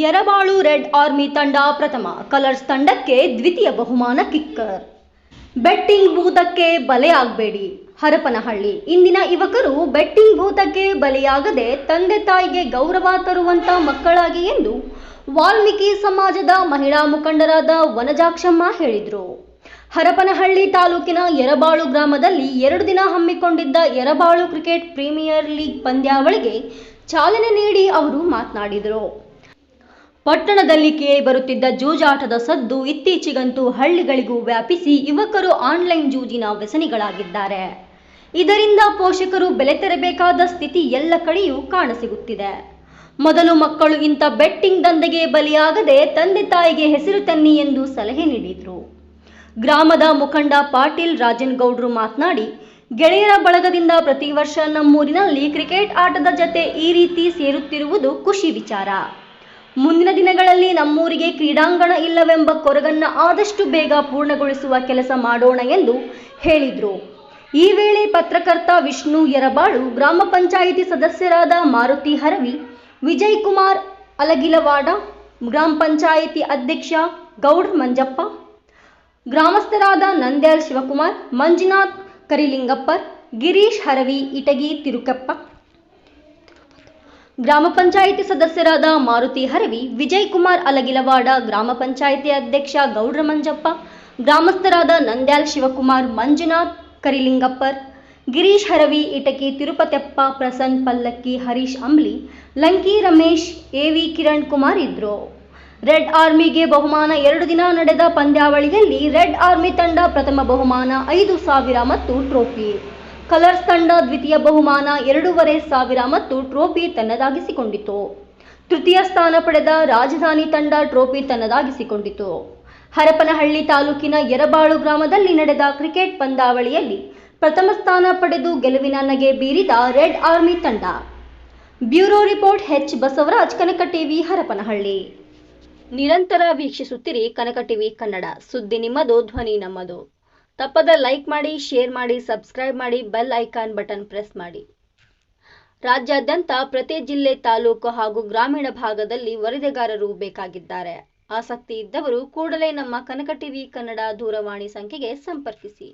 ಯರಬಾಳು red army ತಂಡ ಪ್ರಥಮ colours ತಂಡಕ್ಕೆ ದ್ವಿತೀಯ ಬಹುಮಾನ ಕಿಕ್ಕರ್. ಬೆಟ್ಟಿಂಗ್ ಭೂತಕ್ಕೆ ಬಲೆಯಾಗಬೇಡಿ. ಹರಪನಹಳ್ಳಿ ಇಂದಿನ ಯುವಕರು ಬೆಟ್ಟಿಂಗ್ ಭೂತಕ್ಕೆ ಬಲಿಯಾಗದೆ ತಂದೆ ತಾಯಿಗೆ ಗೌರವ ತರುವಂತ ಮಕ್ಕಳಾಗಿ ಎಂದು ವಾಲ್ಮೀಕಿ ಸಮಾಜದ ಮಹಿಳಾ ಮುಖಂಡರಾದ ವನಜಾಕ್ಷಮ್ಮ ಹೇಳಿದರು. ಹರಪನಹಳ್ಳಿ ತಾಲೂಕಿನ ಯರಬಾಳು ಗ್ರಾಮದಲ್ಲಿ ಎರಡು ದಿನ ಹಮ್ಮಿಕೊಂಡಿದ್ದ ಯರಬಾಳು ಕ್ರಿಕೆಟ್ ಪ್ರೀಮಿಯರ್ ಲೀಗ್ ಪಂದ್ಯಾವಳಿಗೆ ಚಾಲನೆ ನೀಡಿ ಅವರು ಮಾತನಾಡಿದರು. ಪಟ್ಟಣದಲ್ಲಿ ಕೇಳಿ ಬರುತ್ತಿದ್ದ ಜೂಜಾಟದ ಸದ್ದು ಇತ್ತೀಚೆಗಂತೂ ಹಳ್ಳಿಗಳಿಗೂ ವ್ಯಾಪಿಸಿ ಯುವಕರು ಆನ್ಲೈನ್ ಜೂಜಿನ ವ್ಯಸನಿಗಳಾಗಿದ್ದಾರೆ. ಇದರಿಂದ ಪೋಷಕರು ಬೆಲೆ ತೆರಬೇಕಾದ ಸ್ಥಿತಿ ಎಲ್ಲ ಕಡೆಯೂ ಕಾಣಸಿಗುತ್ತಿದೆ. ಮೊದಲು ಮಕ್ಕಳು ಇಂಥ ಬೆಟ್ಟಿಂಗ್ ದಂಧೆಗೆ ಬಲಿಯಾಗದೆ ತಂದೆ ತಾಯಿಗೆ ಹೆಸರು ತನ್ನಿ ಎಂದು ಸಲಹೆ ನೀಡಿದರು. ಗ್ರಾಮದ ಮುಖಂಡ ಪಾಟೀಲ್ ರಾಜನ್ಗೌಡ್ರು ಮಾತನಾಡಿ, ಗೆಳೆಯರ ಬಳಗದಿಂದ ಪ್ರತಿ ವರ್ಷ ನಮ್ಮೂರಿನಲ್ಲಿ ಕ್ರಿಕೆಟ್ ಆಟದ ಜತೆ ಈ ರೀತಿ ಸೇರುತ್ತಿರುವುದು ಖುಷಿ ವಿಚಾರ. ಮುಂದಿನ ದಿನಗಳಲ್ಲಿ ನಮ್ಮೂರಿಗೆ ಕ್ರೀಡಾಂಗಣ ಇಲ್ಲವೆಂಬ ಕೊರಗನ್ನ ಆದಷ್ಟು ಬೇಗ ಪೂರ್ಣಗೊಳಿಸುವ ಕೆಲಸ ಮಾಡೋಣ ಎಂದು ಹೇಳಿದರು. ಈ ವೇಳೆ ಪತ್ರಕರ್ತ ವಿಷ್ಣು ಯರಬಾಳು, ಗ್ರಾಮ ಪಂಚಾಯಿತಿ ಸದಸ್ಯರಾದ ಮಾರುತಿ ಹರವಿ ವಿಜಯ್ ಕುಮಾರ್ ಅಲಗಿಲವಾಡ, ಗ್ರಾಮ ಪಂಚಾಯಿತಿ ಅಧ್ಯಕ್ಷ ಗೌಡ ಮಂಜಪ್ಪ, ಗ್ರಾಮಸ್ಥರಾದ ನಂದ್ಯಾಲ್ ಶಿವಕುಮಾರ್, ಮಂಜುನಾಥ್ ಕರಿಲಿಂಗಪ್ಪ ಗಿರೀಶ್ ಹರವಿ, ಇಟಗಿ ತಿರುಕಪ್ಪ ಗ್ರಾಮ ಪಂಚಾಯಿತಿ ಸದಸ್ಯರಾದ ಮಾರುತಿ ಹರವಿ, ವಿಜಯ್ ಕುಮಾರ್ ಅಲಗಿಲವಾಡ, ಗ್ರಾಮ ಪಂಚಾಯಿತಿ ಅಧ್ಯಕ್ಷ ಗೌಡ್ರ ಮಂಜಪ್ಪ ಗ್ರಾಮಸ್ಥರಾದ ನಂದ್ಯಾಲ್ ಶಿವಕುಮಾರ್, ಮಂಜುನಾಥ್ ಕರಿಲಿಂಗಪ್ಪರ್, ಗಿರೀಶ್ ಹರವಿ, ಇಟಕಿ ತಿರುಪತೆಪ್ಪ ಪ್ರಸನ್ ಪಲ್ಲಕ್ಕಿ, ಹರೀಶ್ ಅಂಬ್ಲಿ, ಲಂಕಿ ರಮೇಶ್ ಎ ವಿ ಕಿರಣ್ ಕುಮಾರ್ ಇದ್ರು. ರೆಡ್ ಆರ್ಮಿಗೆ ಬಹುಮಾನ ಎರಡು ದಿನ ನಡೆದ ಪಂದ್ಯಾವಳಿಯಲ್ಲಿ ರೆಡ್ ಆರ್ಮಿ ತಂಡ ಪ್ರಥಮ ಬಹುಮಾನ ಐದು ಸಾವಿರ ಮತ್ತು ಟ್ರೋಫಿ. ಕಲರ್ಸ್ ತಂಡ ದ್ವಿತೀಯ ಬಹುಮಾನ ಎರಡೂವರೆ ಸಾವಿರ ಮತ್ತು ಟ್ರೋಫಿ ತನ್ನದಾಗಿಸಿಕೊಂಡಿತು. ತೃತೀಯ ಸ್ಥಾನ ಪಡೆದ ರಾಜಧಾನಿ ತಂಡ ಟ್ರೋಫಿ ತನ್ನದಾಗಿಸಿಕೊಂಡಿತು. ಹರಪನಹಳ್ಳಿ ತಾಲೂಕಿನ ಯರಬಾಳು ಗ್ರಾಮದಲ್ಲಿ ನಡೆದ ಕ್ರಿಕೆಟ್ ಪಂದ್ಯಾವಳಿಯಲ್ಲಿ ಪ್ರಥಮ ಸ್ಥಾನ ಪಡೆದು ಗೆಲುವಿನ ನಗೆ ಬೀರಿದ ರೆಡ್ ಆರ್ಮಿ ತಂಡ. Bureau report H Basavaraj, Kanaka TV, Harapanahalli. ನಿರಂತರ ವೀಕ್ಷಿಸುತ್ತಿರಿ ಕನಕ ಟಿವಿ ಕನ್ನಡ. ಸುದ್ದಿ ನಿಮ್ಮದು, ಧ್ವನಿ ನಮ್ಮದು. ತಪ್ಪದ ಲೈಕ್ ಮಾಡಿ, ಶೇರ್ ಮಾಡಿ, ಸಬ್ಸ್ಕ್ರೈಬ್ ಮಾಡಿ, ಬೆಲ್ ಐಕಾನ್ ಬಟನ್ ಪ್ರೆಸ್ ಮಾಡಿ. ರಾಜ್ಯಾದ್ಯಂತ ಪ್ರತಿ ಜಿಲ್ಲೆ, ತಾಲೂಕು ಹಾಗೂ ಗ್ರಾಮೀಣ ಭಾಗದಲ್ಲಿ ವರದಿಗಾರರು ಬೇಕಾಗಿದ್ದಾರೆ. ಆಸಕ್ತಿ ಇದ್ದವರು ಕೂಡಲೇ ನಮ್ಮ ಕನಕ ಟಿವಿ ಕನ್ನಡ ದೂರವಾಣಿ ಸಂಖ್ಯೆಗೆ ಸಂಪರ್ಕಿಸಿ.